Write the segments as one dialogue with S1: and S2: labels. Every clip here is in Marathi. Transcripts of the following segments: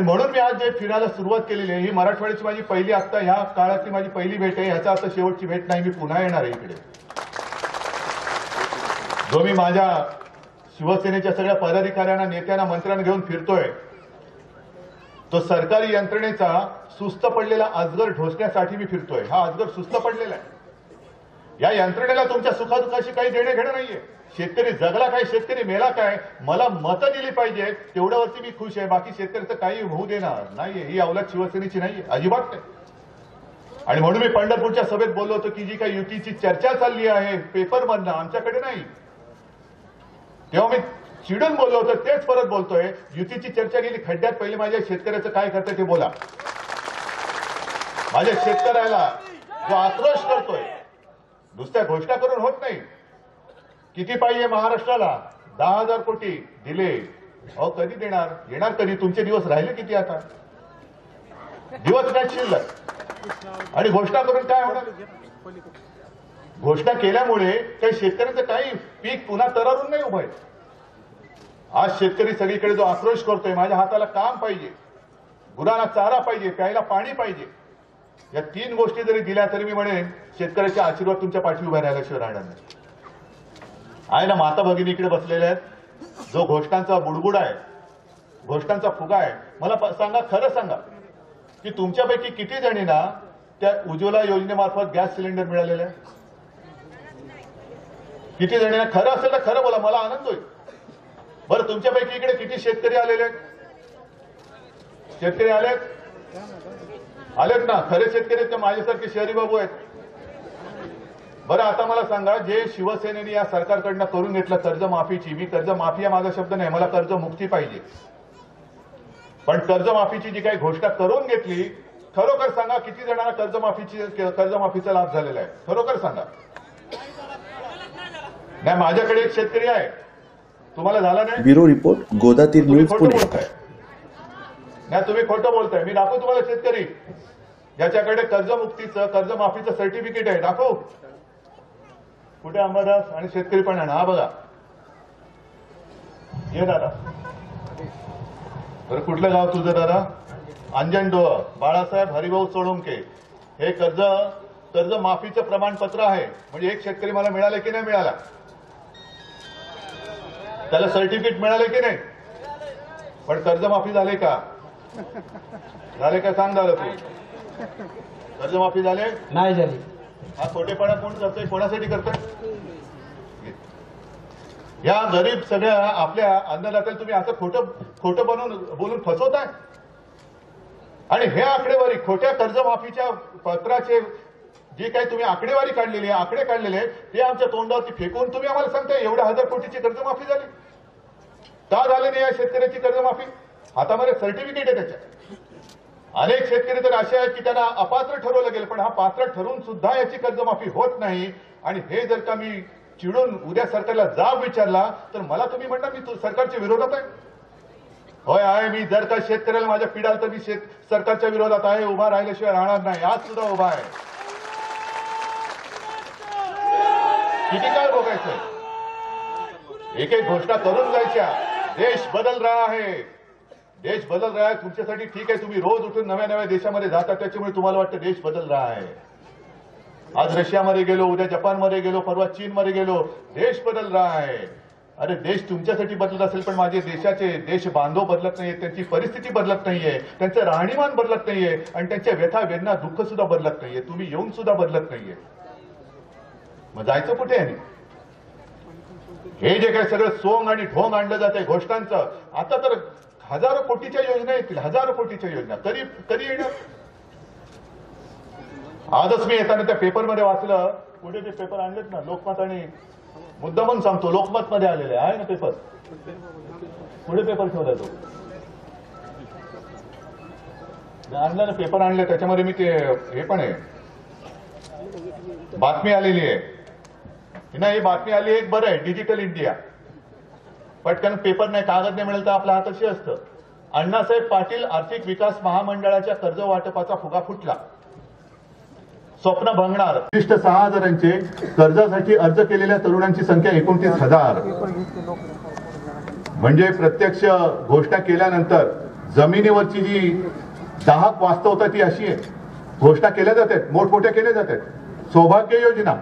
S1: म्हणून मी आज जे फिरायला सुरुवात केलेली आहे ही मराठवाड्याची माझी पहिली आत्ता ह्या काळातली माझी पहिली भेट आहे ह्याचा आता शेवटची भेट नाही मी पुन्हा येणार आहे इकडे. जो मी माझ्या शिवसेनेच्या सगळ्या पदाधिकाऱ्यांना नेत्यांना मंत्र्यांना घेऊन फिरतोय तो सरकारी यंत्रणेचा सुस्त पडलेला अजगर ढोसण्यासाठी मी फिरतोय. हा अजगर सुस्त पडलेला आहे. या यंत्रणेला तुमच्या सुखादुखाशी काही देणे घेणं नाहीये. शेतकरी जगला काय शेतकरी मेला काय मला मतं दिली पाहिजे तेवढ्यावरती मी खुश आहे. बाकी शेतकऱ्याचं काही होऊ देणार नाहीये. ही अवलाद शिवसेनेची नाहीये. अजिबात नाही. आणि म्हणून मी पंढरपूरच्या सभेत बोललो होतो की जी काही युतीची चर्चा चालली आहे पेपरमधनं आमच्याकडे नाही. तेव्हा मी चिडून बोललो होतो तेच परत बोलतोय. युतीची चर्चा गेली खड्ड्यात पहिले माझ्या शेतकऱ्याचं काय करतंय ते बोला. माझ्या शेतकऱ्याला जो आक्रोश करतोय नुसत्या घोषणा करून होत नाही. किती पाहिजे महाराष्ट्राला? दहा हजार कोटी दिले. अहो कधी देणार? येणार कधी? तुमचे दिवस राहिले किती आता? दिवस काय शिल्लक? आणि घोषणा करून काय होणार? घोषणा केल्यामुळे काही शेतकऱ्याचं काही पीक पुन्हा तरारून नाही उभं आहे. आज शेतकरी सगळीकडे जो आक्रोश करतोय माझ्या हाताला काम पाहिजे. गुरांना चारा पाहिजे प्यायला पाणी पाहिजे. या तीन गोष्टी जरी दिल्या तरी मी म्हणेन शेतकऱ्याचे आशीर्वाद तुमच्या पाठी उभ्या राहिल्याशिवाय राहणार नाही. आहे ना माता भगिनी इकडे बसलेल्या आहेत. जो घोष्टांचा बुडबुड आहे घोष्टांचा फुगा आहे मला सांगा खरं सांगा की तुमच्यापैकी किती जणींना त्या उज्ज्वला योजनेमार्फत गॅस सिलेंडर मिळालेला आहे किती जणींना खरं असेल तर खरं बोला मला आनंद होईल. बरं तुमच्यापैकी इकडे किती शेतकरी आलेले आहेत? शेतकरी आलेत? आलेत ना खरे शेतकरी आहेत का माझ्यासारखे शहरी बाबू आहेत. बरं आता मला सांगा जे शिवसेनेने या सरकारकडनं करून घेतलं कर्जमाफीची मी कर्जमाफी हा माझा शब्द नाही मला कर्जमुक्ती पाहिजे. पण कर्जमाफीची जी काही घोषणा करून घेतली खरोखर सांगा किती जणांना कर्जमाफीची कर्जमाफीचा लाभ झालेला आहे? खरोखर सांगा. नाही माझ्याकडे एक शेतकरी आहे. तुम्हाला झाला नाही?
S2: ब्युरो रिपोर्ट
S1: तुम्ही
S2: न्यूज पुणे.
S1: नाही तुम्ही खोटं बोलताय. मी दाखवू तुम्हाला शेतकरी. ज्याच्याकडे कर्जमुक्तीचं कर्जमाफीचं सर्टिफिकेट आहे. दाखवू. कुठे अंबादास आणि शेतकरी पण आहे ना? हा बघा. ये दादा. बरं कुठलं गाव तुझं दादा? अंजनडोह. बाळासाहेब हरिभाऊ सोळुंके. हे कर्ज कर्ज माफीचं प्रमाणपत्र आहे. म्हणजे एक शेतकरी मला मिळाले की नाही मिळाला? त्याला सर्टिफिकेट मिळाले की नाही? पण कर्जमाफी झाले का? झाले का सांग दादा तू? कर्जमाफी झाले?
S3: नाही झाली.
S1: हा खोटेपणा कोण करतोय? कोणासाठी करतोय? या गरीब सगळ्या आपल्या अन्नदात्याला तुम्ही असं खोटं खोटं बनवून बोलून फसवताय? आणि हे आकडेवारी खोट्या कर्जमाफीच्या पत्राचे जे काही तुम्ही आकडेवारी काढलेली आहे आकडे काढलेले ते आमच्या तोंडावरती फेकून तुम्ही आम्हाला सांगताय एवढ्या हजार कोटीची कर्जमाफी झाली. का झाली नाही या शेतकऱ्याची कर्जमाफी? हातामध्ये सर्टिफिकेट आहे त्याच्या अनेक शेतकरी तर असे आहेत की त्यांना अपात्र ठरवलं गेलं पण हा पात्र ठरून सुद्धा याची कर्जमाफी होत नाही. आणि हे जर का मी चिडून उद्या सरकारला जाब विचारला तर मला तुम्ही म्हणता मी तू सरकारच्या विरोधात आहे? होय आहे मी. जर का शेतकऱ्याला माझ्या पिढाल तर मी शेत सरकारच्या विरोधात आहे उभा राहिल्याशिवाय राहणार नाही. आज सुद्धा उभा आहे. किती काळ बघायचं? एक एक घोषणा करून जायच्या. देश बदल रहा है देश बदल रहा है तुमच्यासाठी ठीक आहे. तुम्ही रोज उठून नव्या नव्या देशामध्ये जाता त्याच्यामुळे तुम्हाला वाटतं देश बदल रहा है. आज रशियामध्ये गेलो उद्या जपानमध्ये गेलो परवा चीनमध्ये गेलो. देश बदल रहा है. अरे देश तुमच्यासाठी बदलत असेल पण माझे देशाचे देश बांधव बदलत नाहीये त्यांची परिस्थिती बदलत नाहीये त्यांचं राहणीमान बदलत नाहीये आणि त्यांच्या व्यथा वेदना दुःख सुद्धा बदलत नाहीये. तुम्ही येऊन सुद्धा बदलत नाहीये. मग जायचं कुठे आहे? हे जे काही सगळं सोंग आणि ढोंग आणलं जाते घोषणांचं आता तर हजारो कोटीच्या योजना येतील हजारो कोटीच्या योजना. कधी कधी येणार. आजच मी येताना त्या पेपरमध्ये वाचलं पुढे ते पेपर आणलेत ना लोकमत आणि मुद्दामून सांगतो लोकमत मध्ये आलेले आहे ना पेपर? पुढे पेपर ठेवला तो. आणलं ना पेपर आणले त्याच्यामध्ये मी ते हे पण आहे. बातमी आलेली आहे. नाही ही बातमी आली एक बरं आहे डिजिटल इंडिया. पटकन पेपर नाही कागद नाही मिळेल तर आपल्या हाताशी असतं. अण्णासाहेब पाटील आर्थिक विकास महामंडळाच्या कर्ज वाटपाचा फुगा फुटला. स्वप्न भंगणार. विशिष्ट सहा हजारांचे कर्जासाठी अर्ज केलेल्या तरुणांची संख्या एकोणतीस हजार. म्हणजे प्रत्यक्ष घोषणा केल्यानंतर जमिनीवरची जी दाहक वास्तवता ती अशी आहे. घोषणा केल्या जातात मोठमोठ्या केल्या जातात. सौभाग्य योजना.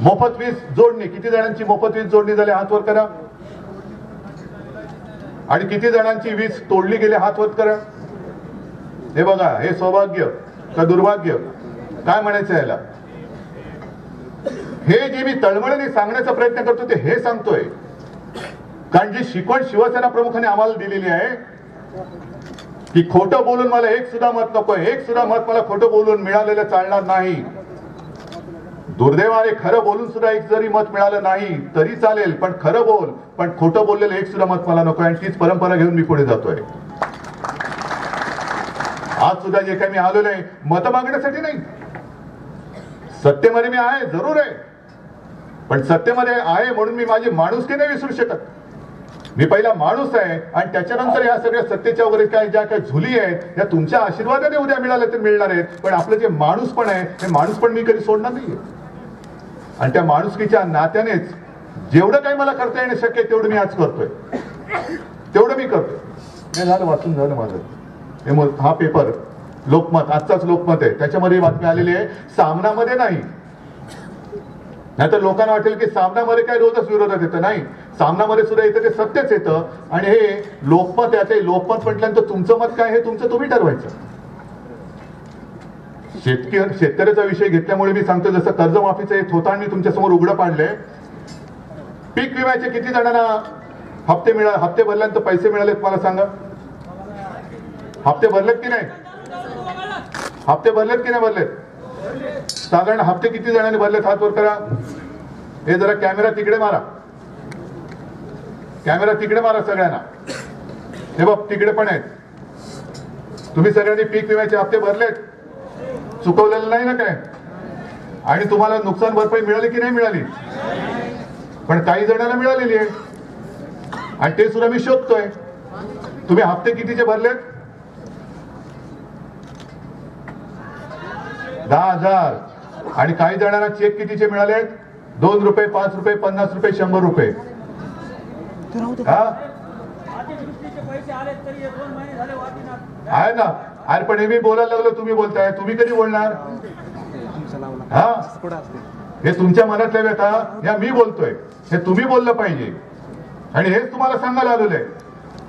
S1: मोफत वीज जोडणी. किती जणांची मोफत वीज जोडणी झाली? हात वर करा. आणि किती जणांची वीज तोडली गेली हात वत करा? हे बघा हे सौभाग्य का दुर्भाग्य? काय म्हणायचं याला? हे जे मी तळमळीने सांगण्याचा प्रयत्न करतो ते हे सांगतोय. कारण जी शिकवण शिवसेना प्रमुखाने आम्हाला दिलेली आहे की खोटं बोलून मला एक सुद्धा मत नकोय एक सुद्धा मत मला खोटं बोलून मिळालेलं चालणार नाही. दुर्दैवाने खरं बोलून सुद्धा एक जरी मत मिळालं नाही तरी चालेल पण खरं बोल पण खोटं बोललेलं एक सुद्धा मत मला नको आणि तीच परंपरा घेऊन मी पुढे जातोय. आज सुद्धा जे काही मी आलेलो आहे मत मागण्यासाठी नाही. सत्तेमध्ये मी आहे जरूर आहे. पण सत्तेमध्ये आहे म्हणून मी माझी माणुसकी नाही विसरू शकत? मी पहिला माणूस आहे आणि त्याच्यानंतर या सगळ्या सत्तेच्या वगैरे काय ज्या काही झुली आहेत या तुमच्या आशीर्वादाने उद्या मिळाल्या तर मिळणार आहेत पण आपलं जे माणूस पण आहे हे माणूस पण मी कधी सोडणार नाहीये. आणि त्या माणुसकीच्या नात्यानेच जेवढं काही मला करता येणं शक्य आहे तेवढं मी आज करतोय. तेवढं मी करतोय. झालं वाचून झालं माझं. हे हा पेपर लोकमत आजचाच लोकमत आहे. त्याच्यामध्ये बातमी आलेली आहे सामनामध्ये नाही. नाहीतर लोकांना वाटेल की सामनामध्ये काय रोजच विरोधात येतं. नाही. सामनामध्ये सुद्धा येतं ते सत्यच येतं. आणि हे लोकमत आहे ते लोकमत म्हटल्यानंतर तुमचं मत काय हे तुमचं तुम्ही ठरवायचं. शेतकरी शेतकऱ्याचा विषय घेतल्यामुळे मी सांगतो जसं कर्जमाफीचं हे थोतांड मी तुमच्यासमोर उघडं पाडलंय. पीक विम्याचे किती जणांना हप्ते मिळा हप्ते भरल्यानंतर पैसे मिळालेत मला सांगा? हप्ते भरलेत की नाही? हप्ते भरलेत की नाही भरलेत? साधारण हप्ते किती जणांनी भरलेत हात वर करा? हे जरा कॅमेरा तिकडे मारा. कॅमेरा तिकडे मारा सगळ्यांना. हे बघ तिकडे पण आहेत. तुम्ही सगळ्यांनी पीक विम्याचे हप्ते भरलेत. चुकवलेलं नाही ना काय? आणि तुम्हाला नुकसान भरपाई मिळाली की नाही मिळाली? पण काही जणांना मिळालेली आहे. आणि ते सुद्धा मी शोधतोय. तुम्ही हप्ते कितीचे भरलेत? दहा हजार. आणि काही जणांना चेक कितीचे मिळाले दोन रुपये पाच रुपये पन्नास रुपये शंभर रुपये. हा?
S2: अतिवृष्टीचे पैसे आले तरी हे दोन महिने झाले वाटीनात
S1: आहे ना. अरे पण हे मी बोलायला लागलो तुम्ही बोलताय. तुम्ही कधी बोलणार? हा? हे तुमच्या मनातल्या व्यथा या मी बोलतोय. हे तुम्ही बोललं पाहिजे. आणि हेच तुम्हाला सांगायला आलेलं आहे.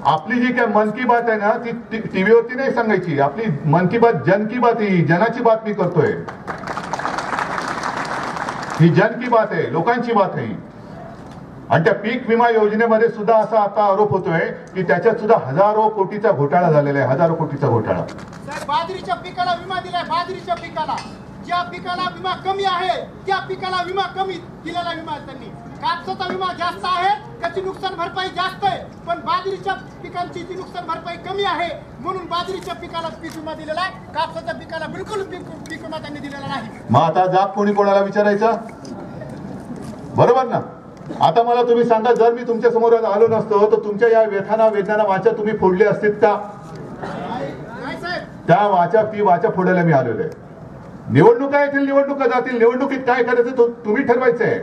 S1: आपली जी काय मन की बात आहे ना ती टीव्हीवरती नाही सांगायची. आपली मन की बात जन की बात ही जनाची बात मी करतोय. ही जन की बात आहे लोकांची बात आहे. आणि त्या पीक विमा योजनेमध्ये सुद्धा असा आता आरोप होतोय की त्याच्यात सुद्धा हजारो कोटीचा घोटाळा झालेला आहे हजारो कोटीचा घोटाळा.
S3: बाजरीच्या पिकाला विमा दिलाय बाजरीच्या पिकाला. ज्या पिकाला विमा कमी आहे त्या पिकाला विमा कमी दिलेला विमा त्यांनी. कापसाचा विमा जास्त आहे त्याची नुकसान भरपाई जास्त आहे पण बाजरीच्या पिकांची ती नुकसान भरपाई कमी आहे म्हणून बाजरीच्या पिकाला पीक विमा दिलेला आहे. कापसाच्या पिकाला बिलकुल पीक पीक विमा त्यांनी दिलेला नाही.
S1: मग आता जाब कोणी कोणाला विचारायचा? बरोबर ना? आता मला तुम्ही सांगा जर मी तुमच्यासमोर आलो नसतो तर तुमच्या या व्यथाना वेदना वाचा तुम्ही फोडले असतील का? त्या वाचा ती वाचा फोडायला मी आलेलो आहे. निवडणुका येतील निवडणुका जातील निवडणुकीत काय करायचं तुम्ही ठरवायचंय.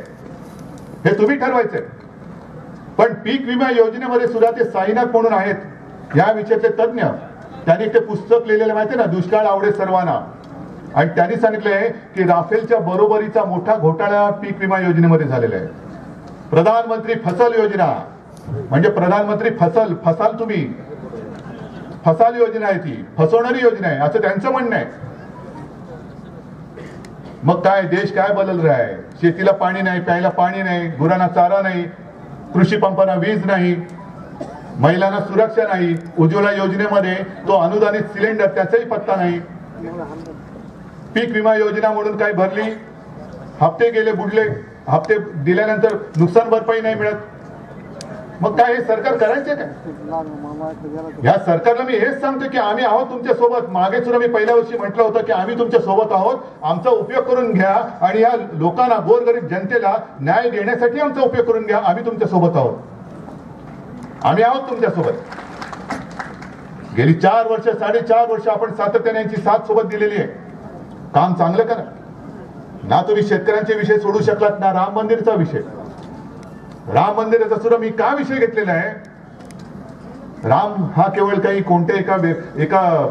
S1: हे तुम्ही ठरवायचंय. पण पीक विमा योजनेमध्ये सुद्धा ते साईनाथ म्हणून आहेत. या विषयाचे तज्ज्ञ त्यांनी ते पुस्तक लिहिलेलं माहितीये ना दुष्काळ आवडे सर्वांना. आणि त्यांनी सांगितलंय की राफेलच्या बरोबरीचा मोठा घोटाळा पीक विमा योजनेमध्ये झालेला आहे. प्रधानमंत्री फसल योजना. म्हणजे प्रधानमंत्री फसल फसाल तुम्ही. फसाल योजना आहे ती. फसवणारी योजना आहे. असं त्यांचं म्हणणं आहे. मग काय देश काय बदल रहा आहे? शेतीला पाणी नाही प्यायला पाणी नाही गुरांना चारा नाही कृषी पंपांना वीज नाही महिलांना सुरक्षा नाही उज्ज्वला योजनेमध्ये तो अनुदानित सिलेंडर त्याचाही पत्ता नाही. पीक विमा योजना म्हणून काय भरली हप्ते गेले बुडले. हप्ते दिल्यानंतर नुकसान भरपाई नाही मिळत. मग काय हे सरकार करायचे काय? या सरकारला मी हेच सांगतो की आम्ही आहोत तुमच्यासोबत. मागे सुद्धा मी पहिल्या वर्षी म्हटलं होतं की आम्ही तुमच्यासोबत आहोत. आमचा उपयोग करून घ्या आणि या लोकांना गोरगरीब जनतेला न्याय देण्यासाठी आमचा उपयोग करून घ्या. आम्ही तुमच्यासोबत आहोत. आम्ही आहोत तुमच्यासोबत. गेली चार वर्ष साडेचार वर्ष आपण सातत्याने यांची साथ सोबत दिलेली आहे. काम चांगलं करा. ना तुम्ही शेतकऱ्यांचे विषय सोडू शकलात ना राम मंदिरचा विषय. राम मंदिराचा सुद्धा मी का विषय घेतलेला आहे? राम हा केवळ काही कोणत्या एका व्य- एका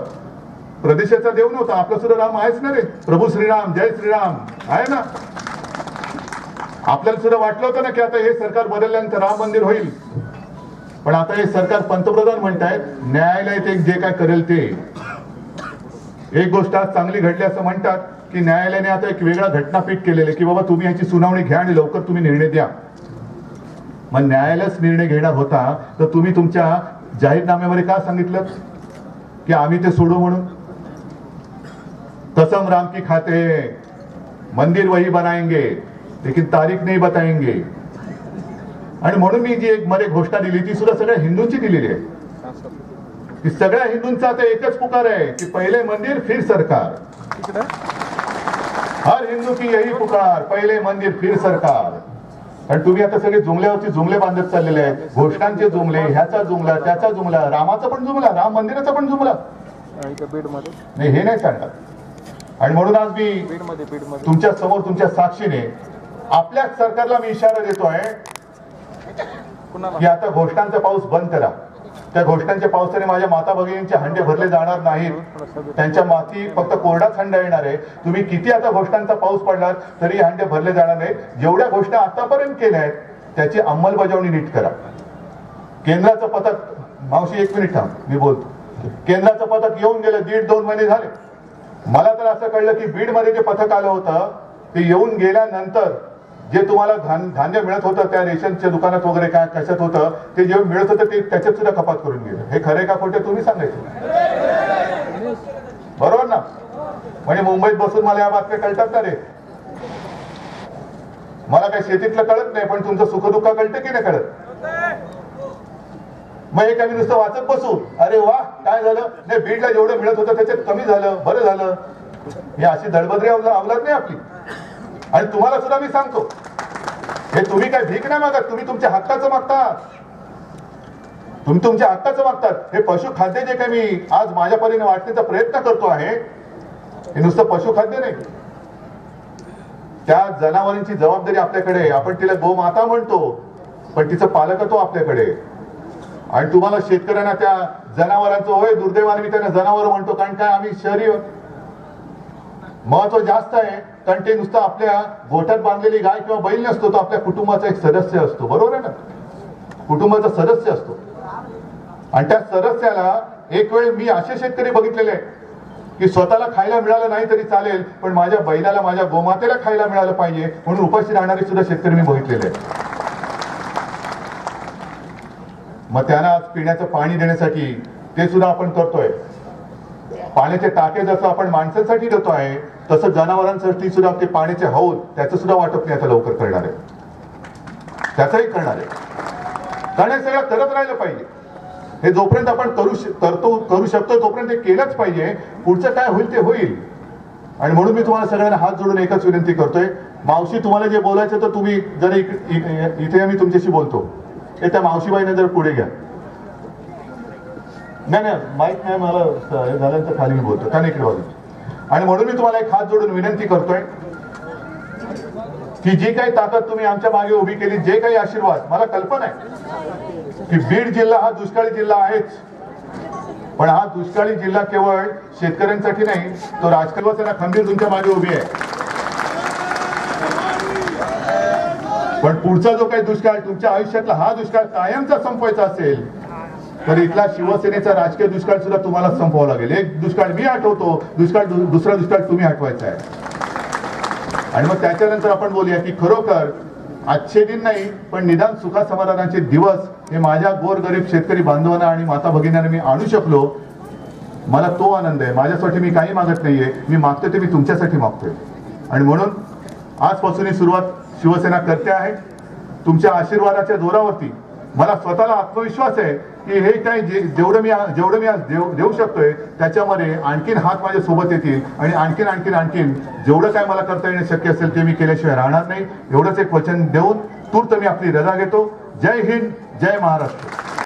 S1: प्रदेशाचा देव नव्हता आपला सुद्धा राम आहेच ना रे. प्रभू श्रीराम जय श्रीराम आहे ना? आपल्याला सुद्धा वाटलं होतं ना की आता हे सरकार बदलल्यानंतर राम मंदिर होईल. पण आता हे सरकार पंतप्रधान म्हणतायत न्यायालय एक जे काय करेल ते. एक गोष्ट आज चांगली घडली असं म्हणतात. की न्यायालयाने आता एक वेगळा घटनापीठ केलेलं आहे की बाबा तुम्ही याची सुनावणी घ्या आणि लवकर तुम्ही निर्णय द्या. मग न्यायालयच निर्णय घेणार होता तर तुम्ही तुमच्या जाहीरनाम्यामध्ये का सांगितलं? की आम्ही ते सोडू म्हणून? कसम राम की खाते मंदिर वही बनाएंगे लेकिन तारीख नाही बताएंगे. आणि म्हणून मी जी एक मध्ये घोषणा दिली ती सुद्धा सगळ्या हिंदूंची दिलेली आहे. की सगळ्या हिंदूंचा आता एकच पुकार आहे की पहिले मंदिर फिर सरकार. हर हिंदू की यही पुकार पहिले मंदिर फिर सरकार. आणि तुम्ही आता सगळे जुमल्यावरती जुमले बांधत चाललेले आहेत. घोषणांचे जुमले ह्याचा जुमला त्याचा जुमला रामाचा पण जुमला राम मंदिराचा पण जुमला. नाही हे नाही सांगणार. आणि म्हणून आज मी
S4: तुमच्यासमोर
S1: तुमच्या साक्षीने आपल्याच सरकारला मी इशारा देतोय की आता घोषणांचा पाऊस बंद करा. त्या घोषणांच्या पावसाने माझ्या माता भगिनींचे हंडे भरले जाणार नाहीत. त्यांच्या माती फक्त कोरडाच हंडा येणार आहे. तुम्ही किती आता घोषणांचा पाऊस पडलात तरी हंडे भरले जाणार नाही जेवढ्या घोषणा आतापर्यंत केल्या आहेत त्याची अंमलबजावणी नीट करा. केंद्राचं पथक मावशी एक मिनिट थांब मी बोलतो. केंद्राचं पथक येऊन गेलं दीड दोन महिने झाले. मला तर असं कळलं की बीडमध्ये जे पथक आलं होतं ते येऊन गेल्यानंतर जे तुम्हाला धान- धान्य मिळत होतं त्या रेशनच्या दुकानात वगैरे काय कशात होतं ते जे मिळत होतं ते त्याच्यात सुद्धा कपात करून गेलं. हे खरे का खोटे तुम्ही सांगायचं बरोबर ना? म्हणजे मुंबईत बसून मला या बातम्या कळतात ना रे. मला काही शेतीतलं कळत नाही पण तुमचं सुखदुःख कळतं की नाही कळत? मग हे काय मी नुसतं वाचत बसू? अरे वा काय झालं? नाही बीडला जेवढं मिळत होतं त्याच्यात कमी झालं बरं झालं. हे अशी दळबद्री अवलात नाही आपली. आणि तुम्हाला सुद्धा मी सांगतो. हे तुम्ही काय भीक नाही मागत तुम्ही तुमच्या हक्काचं मागता तुम्ही तुमच्या हक्काचं मागतात. हे पशुखाद्य जे काही मी आज माझ्या परीने वाटण्याचा प्रयत्न करतो आहे हे नुसतं पशुखाद्य नाही. त्या जनावरांची जबाबदारी आपल्याकडे आपण तिला गोमाता म्हणतो पण तिचं पालकत्व आपल्याकडे आणि तुम्हाला शेतकऱ्यांना त्या जनावरांचं होय दुर्दैवाने मी त्यांना जनावर म्हणतो कारण काय आम्ही शहरी महत्त्व जास्त आहे. कारण ते नुसतं आपल्या गोठ्यात बांधलेली गाय किंवा बैल नसतो तो आपल्या कुटुंबाचा एक सदस्य असतो. बरोबर आहे ना? कुटुंबाचा सदस्य असतो. आणि त्या सदस्याला एक वेळ मी असे शेतकरी बघितलेले आहे की स्वतःला खायला मिळालं नाही तरी चालेल पण माझ्या बैलाला माझ्या गोमातेला खायला मिळालं पाहिजे म्हणून उपाशी राहणारे सुद्धा शेतकरी मी बघितलेले मग त्यांना आज पिण्याचं पाणी देण्यासाठी ते सुद्धा आपण करतोय. पाण्याचे टाके जसं आपण माणसांसाठी देतो आहे तसं जनावरांसाठी सुद्धा ते पाण्याचे हौद त्याचं सुद्धा वाटप नाही आता लवकर करणार आहे. त्याचंही करणार आहे. कारण हे सगळं करत राहिलं पाहिजे. हे जोपर्यंत आपण करू श- करतो करू शकतो तोपर्यंत ते केलंच पाहिजे. पुढचं काय होईल ते होईल. आणि म्हणून मी तुम्हाला सगळ्यांना हात जोडून एकच विनंती करतोय. मावशी तुम्हाला जे बोलायचं तर तुम्ही जर इ- इथे मी तुमच्याशी बोलतो. हे त्या मावशीबाईने जर पुढे घ्या. नाही नाही माहीत नाही मला स- हे झाल्यानंतर खाली मी बोलतो. त्याने इकडे बाजू आणि म्हणून मी तुम्हाला एक हात जोडून विनंती करतोय की जी काही ताकद तुम्ही आमच्या मागे उभी केली जे काही आशीर्वाद मला कल्पना आहे की बीड जिल्हा हा दुष्काळी जिल्हा आहेच. पण हा दुष्काळी जिल्हा केवळ शेतकऱ्यांसाठी नाही तो राजकारणाचा खंबीर तुमच्या मागे उभी आहे. पण पुढचा जो काही दुष्काळ तुमच्या आयुष्यातला हा दुष्काळ कायमचा संपवायचा असेल तर इथला शिवसेनेचा राजकीय दुष्काळ सुद्धा तुम्हाला संपवावा लागेल. एक दुष्काळ मी आठवतो दुष्काळ दु- दुसरा दुष्काळ तुम्ही आठवायचा आहे. आणि मग त्याच्यानंतर आपण बोलूया की खरोखर आजचे दिन नाही पण निदान सुखा समाधानाचे दिवस हे माझ्या गोरगरीब शेतकरी बांधवांना आणि माता भगिनींना मी आणू शकलो. मला तो आनंद आहे. माझ्यासाठी मी काही मागत नाहीये. मी मागतोय ते मी तुमच्यासाठी मागतोय. आणि म्हणून आजपासून ही सुरुवात शिवसेना करते आहे. तुमच्या आशीर्वादाच्या जोरावरती मला स्वतःला आत्मविश्वास आहे की हे काही जेवढं मी जेवढं मी आज देऊ देऊ शकतोय त्याच्यामध्ये आणखीन हात माझ्या सोबत येतील आणि आणखीन आणखीन आणखीन जेवढं काय मला करता येणं शक्य असेल ते मी केल्याशिवाय राहणार नाही. एवढंच एक वचन देऊन तूर्त मी आपली रजा घेतो. जय हिंद जय महाराष्ट्र.